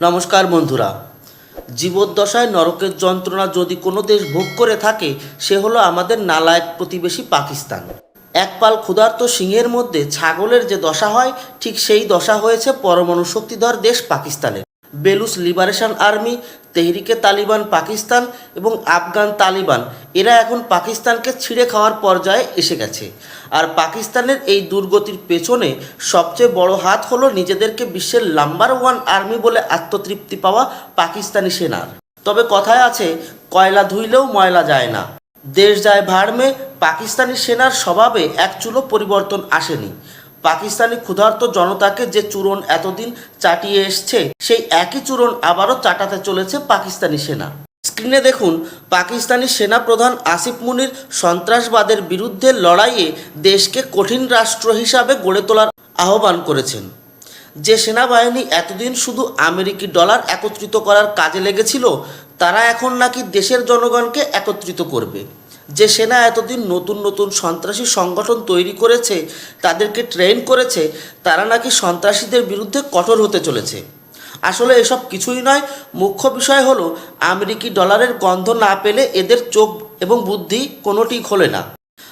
নমস্কার বন্ধুরা। জীবদ্দশায় নরকের যন্ত্রণা যদি কোনো দেশ ভোগ করে থাকে, সে হলো আমাদের নালায়ক প্রতিবেশী পাকিস্তান। একপাল ক্ষুধার্ত সিংহের মধ্যে ছাগলের যে দশা হয়, ঠিক সেই দশা হয়েছে পরমাণু শক্তিধর দেশ পাকিস্তানের। বেলুস লিবারেশন আর্মি, তেহরিকে তালিবান পাকিস্তান এবং আফগান তালিবান। এরা এখন পাকিস্তানকে ছিঁড়ে খাওয়ার পর্যায়ে এসে গেছে। আর পাকিস্তানের এই দুর্গতির পেছনে সবচেয়ে বড় হাত হলো নিজেদেরকে বিশ্বের নাম্বার ওয়ান আর্মি বলে আত্মতৃপ্তি পাওয়া পাকিস্তানি সেনার। তবে কথায় আছে, কয়লা ধুইলেও ময়লা যায় না। দেশ যায় ভাড়মে পাকিস্তানি সেনার স্বভাবে এক চুলো পরিবর্তন আসেনি। পাকিস্তানি ক্ষুধার্ত জনতাকে যে চূরণ এতদিন চাটিয়ে এসছে, সেই একই চূরণ আবারও চাটাতে চলেছে পাকিস্তানি সেনা। স্ক্রিনে দেখুন, পাকিস্তানি সেনাপ্রধান আসিফ মুনির সন্ত্রাসবাদের বিরুদ্ধে লড়াইয়ে দেশকে কঠিন রাষ্ট্র হিসাবে গড়ে তোলার আহ্বান করেছেন। যে সেনাবাহিনী এতদিন শুধু আমেরিকি ডলার একত্রিত করার কাজে লেগেছিল, তারা এখন নাকি দেশের জনগণকে একত্রিত করবে। যে সেনা এতদিন নতুন নতুন সন্ত্রাসী সংগঠন তৈরি করেছে, তাদেরকে ট্রেন করেছে, তারা নাকি সন্ত্রাসীদের বিরুদ্ধে কঠোর হতে চলেছে। আসলে এসব কিছুই নয়, মুখ্য বিষয় হলো আমেরিকি ডলারের গন্ধ না পেলে এদের চোখ এবং বুদ্ধি কোনোটি খোলে না।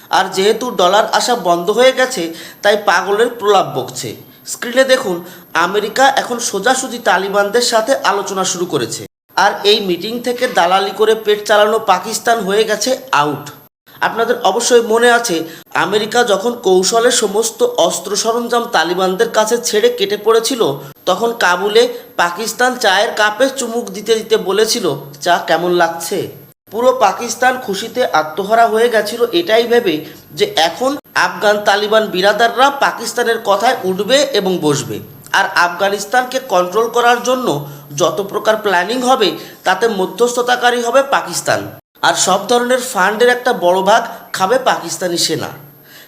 আর যেহেতু ডলার আসা বন্ধ হয়ে গেছে, তাই পাগলের প্রলাপ বকছে। স্ক্রিনে দেখুন, আমেরিকা এখন সোজাসুজি তালিবানদের সাথে আলোচনা শুরু করেছে। আর এই মিটিং থেকে দালালি করে পেট চালানো পাকিস্তান হয়ে গেছে আউট আপনাদের অবশ্যই মনে আছে, আমেরিকা যখন কৌশলে সমস্ত অস্ত্র সরঞ্জাম তালিবানদের কাছে ছেড়ে কেটে পড়েছিল, তখন কাবুলে পাকিস্তান চায়ের কাপে চুমুক দিতে দিতে বলেছিল, চা কেমন লাগছে? পুরো পাকিস্তান খুশিতে আত্মহারা হয়ে গেছিল এটাই ভেবে যে এখন আফগান তালিবান বিরাদাররা পাকিস্তানের কথায় উঠবে এবং বসবে। আর আফগানিস্তানকে কন্ট্রোল করার জন্য যত প্রকার প্ল্যানিং হবে, তাতে মধ্যস্থতাকারী হবে পাকিস্তান। আর সব ধরনের ফান্ডের একটা বড় ভাগ খাবে পাকিস্তানি সেনা।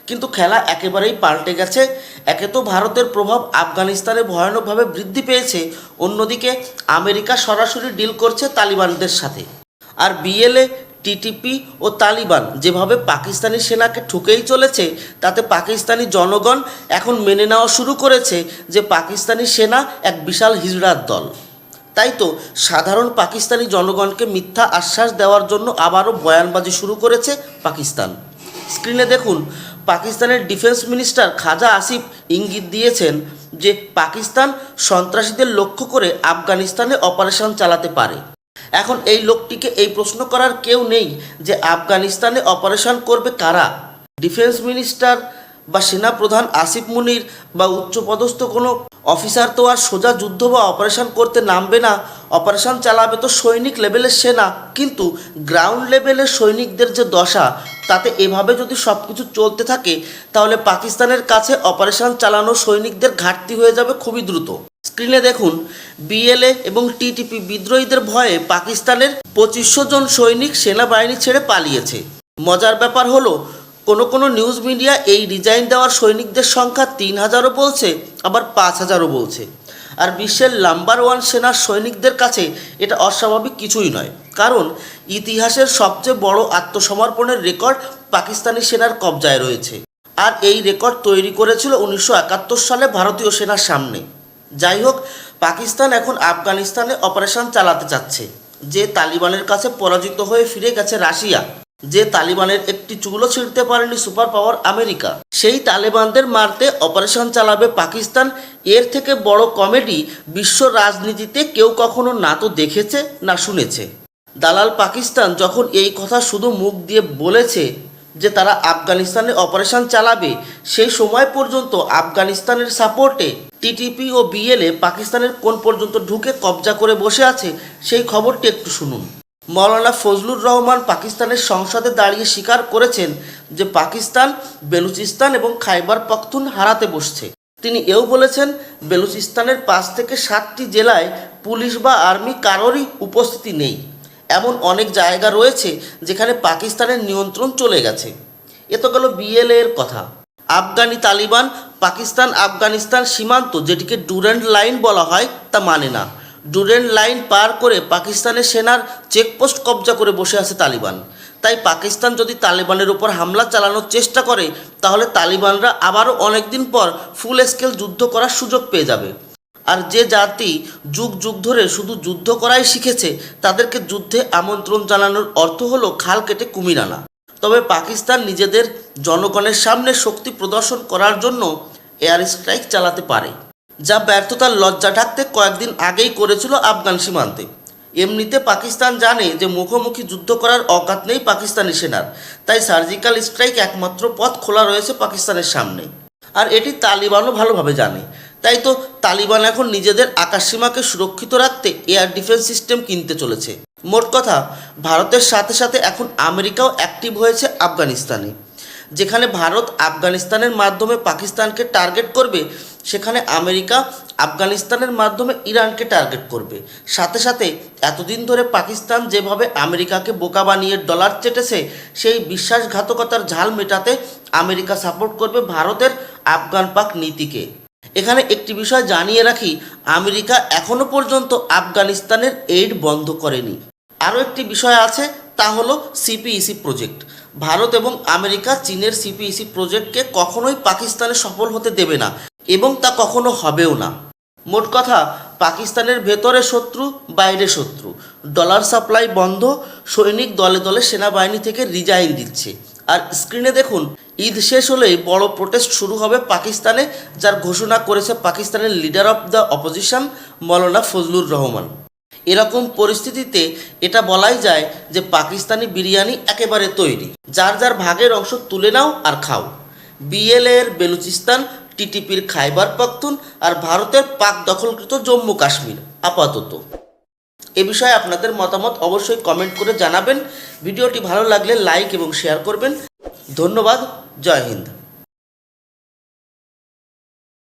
কিন্তু খেলা একেবারেই পাল্টে গেছে। একে তো ভারতের প্রভাব আফগানিস্তানে ভয়ানকভাবে বৃদ্ধি পেয়েছে। অন্যদিকে আমেরিকা সরাসরি ডিল করছে তালিবানদের সাথে। আর বিএলএ টিটিপি ও তালিবান যেভাবে পাকিস্তানি সেনাকে ঠুকেই চলেছে, তাতে পাকিস্তানি জনগণ এখন মেনে নেওয়া শুরু করেছে যে পাকিস্তানি সেনা এক বিশাল হিজড়ার দল। তাই তো সাধারণ পাকিস্তানি জনগণকে মিথ্যা আশ্বাস দেওয়ার জন্য আবারও বয়ানবাজি শুরু করেছে পাকিস্তান। স্ক্রিনে দেখুন, পাকিস্তানের ডিফেন্স মিনিস্টার খাজা আসিফ ইঙ্গিত দিয়েছেন যে পাকিস্তান সন্ত্রাসীদের লক্ষ্য করে আফগানিস্তানে অপারেশন চালাতে পারে। এখন এই লোকটিকে এই প্রশ্ন করার কেউ নেই যে আফগানিস্তানে অপারেশন করবে কারা? ডিফেন্স মিনিস্টার বা সেনাপ্রধান আসিফ মুনির বা উচ্চপদস্থ কোনো অফিসার তো আর সোজা যুদ্ধ বা অপারেশন করতে নামবে না। অপারেশন চালাবে তো সৈনিক লেভেলের সেনা। কিন্তু গ্রাউন্ড লেভেলের সৈনিকদের যে দশা, তাতে এভাবে যদি সব কিছু চলতে থাকে, তাহলে পাকিস্তানের কাছে অপারেশন চালানো সৈনিকদের ঘাটতি হয়ে যাবে খুবই দ্রুত। স্ক্রিনে দেখুন, বিএলএ এবং টিটিপি বিদ্রোহীদের ভয়ে পাকিস্তানের পঁচিশশো জন সৈনিক সেনাবাহিনী ছেড়ে পালিয়েছে। মজার ব্যাপার হলো, কোনো কোনো নিউজ মিডিয়া এই ডিজাইন দেওয়ার সৈনিকদের সংখ্যা তিন হাজারও বলছে, আবার পাঁচ হাজারও বলছে। আর বিশ্বের নাম্বার ওয়ান সেনার সৈনিকদের কাছে এটা অস্বাভাবিক কিছুই নয়, কারণ ইতিহাসের সবচেয়ে বড় আত্মসমর্পণের রেকর্ড পাকিস্তানি সেনার কবজায় রয়েছে। আর এই রেকর্ড তৈরি করেছিল উনিশশো একাত্তর সালে ভারতীয় সেনার সামনে। যাই হোক, পাকিস্তান এখন আফগানিস্তানে অপারেশন চালাতে চাচ্ছে, যে তালিবানের কাছে পরাজিত হয়ে ফিরে গেছে রাশিয়া, যে তালিবানের একটি চুলো ছিঁড়তে পারেনি সুপার পাওয়ার আমেরিকা। সেই তালেবানদের মারতে অপারেশন চালাবে পাকিস্তান, এর থেকে বড় কমেডি বিশ্ব রাজনীতিতে কেউ কখনো না তো দেখেছে না শুনেছে। দালাল পাকিস্তান যখন এই কথা শুধু মুখ দিয়ে বলেছে যে তারা আফগানিস্তানে অপারেশন চালাবে সেই সময় পর্যন্ত আফগানিস্তানের সাপোর্টে টিটিপি ও বিএলএ পাকিস্তানের কোন পর্যন্ত ঢুকে কবজা করে বসে আছে, সেই খবরটি একটু শুনুন। মৌলানা ফজলুর রহমান পাকিস্তানের সংসদে দাঁড়িয়ে স্বীকার করেছেন যে পাকিস্তান বেলুচিস্তান এবং খাইবার পখতুন হারাতে বসছে। তিনি এও বলেছেন, বেলুচিস্তানের পাঁচ থেকে সাতটি জেলায় পুলিশ বা আর্মি কারোরই উপস্থিতি নেই। এমন অনেক জায়গা রয়েছে যেখানে পাকিস্তানের নিয়ন্ত্রণ চলে গেছে। এ তো গেল বিএলএ এর কথা। আফগানি তালিবান পাকিস্তান আফগানিস্তান সীমান্ত, যেটিকে ডুরেন্ট লাইন বলা হয়, তা মানে না। ডুরেন্ট লাইন পার করে পাকিস্তানের সেনার চেকপোস্ট কবজা করে বসে আছে তালিবান। তাই পাকিস্তান যদি তালিবানের উপর হামলা চালানোর চেষ্টা করে, তাহলে তালিবানরা আবারও অনেকদিন পর ফুল স্কেল যুদ্ধ করার সুযোগ পেয়ে যাবে। আর যে জাতি যুগ যুগ ধরে শুধু যুদ্ধ করাই শিখেছে, তাদেরকে যুদ্ধে আমন্ত্রণ জানানোর অর্থ হলো খাল কেটে কুমির আনা। তবে পাকিস্তান নিজেদের জনগণের সামনে শক্তি প্রদর্শন করার জন্য এয়ার স্ট্রাইক চালাতে পারে, যা ব্যর্থতার লজ্জা ঢাকতে কয়েকদিন আগেই করেছিল আফগান সীমান্তে। এমনিতে পাকিস্তান জানে যে মুখোমুখি যুদ্ধ করার অকাত নেই পাকিস্তানি সেনার, তাই সার্জিক্যাল স্ট্রাইক একমাত্র পথ খোলা রয়েছে পাকিস্তানের সামনে। আর এটি তালিবানও ভালোভাবে জানে তাই তো তালিবান এখন নিজেদের আকাশসীমাকে সুরক্ষিত রাখতে এয়ার ডিফেন্স সিস্টেম কিনতে চলেছে। মোট কথা, ভারতের সাথে সাথে এখন আমেরিকাও অ্যাক্টিভ হয়েছে আফগানিস্তানে। যেখানে ভারত আফগানিস্তানের মাধ্যমে পাকিস্তানকে টার্গেট করবে, সেখানে আমেরিকা আফগানিস্তানের মাধ্যমে ইরানকে টার্গেট করবে। সাথে সাথে এতদিন ধরে পাকিস্তান যেভাবে আমেরিকাকে বোকা বানিয়ে ডলার চেটেছে, সেই বিশ্বাসঘাতকতার ঝাল মেটাতে আমেরিকা সাপোর্ট করবে ভারতের আফগান পাক নীতিকে। এখানে একটি বিষয় জানিয়ে রাখি, আমেরিকা এখনও পর্যন্ত আফগানিস্তানের এইড বন্ধ করেনি। আরও একটি বিষয় আছে, তা হলো সিপিইসি প্রজেক্ট ভারত এবং আমেরিকা চীনের সিপিইসি প্রজেক্টকে কখনোই পাকিস্তানে সফল হতে দেবে না এবং তা কখনো হবেও না। মোট কথা, পাকিস্তানের ভেতরে শত্রু, বাইরে শত্রু। ডলার সাপ্লাই বন্ধ, সৈনিক দলে দলে সেনাবাহিনী থেকে রিজাইন দিচ্ছে। আর স্ক্রিনে দেখুন ঈদ শেষ হলেই বড় প্রোটেস্ট শুরু হবে পাকিস্তানে, যার ঘোষণা করেছে পাকিস্তানের leader of the opposition Maulana Fazlur Rahman. এরকম পরিস্থিতিতে এটা বলাই যায় যে পাকিস্তানি বিরিয়ানি একেবারে তৈরি। যার যার ভাগের অংশ তুলে নাও আর খাও। বিএলএ এর বেলুচিস্তান টিটিপির খাইবার পাখতুন আর ভারতের পাক দখলকৃত জম্মু কাশ্মীর, আপাতত। এ বিষয়ে আপনাদের মতামত অবশ্যই কমেন্ট করে জানাবেন। ভিডিওটি ভালো লাগলে লাইক এবং শেয়ার করবেন। ধন্যবাদ। జై హింద్.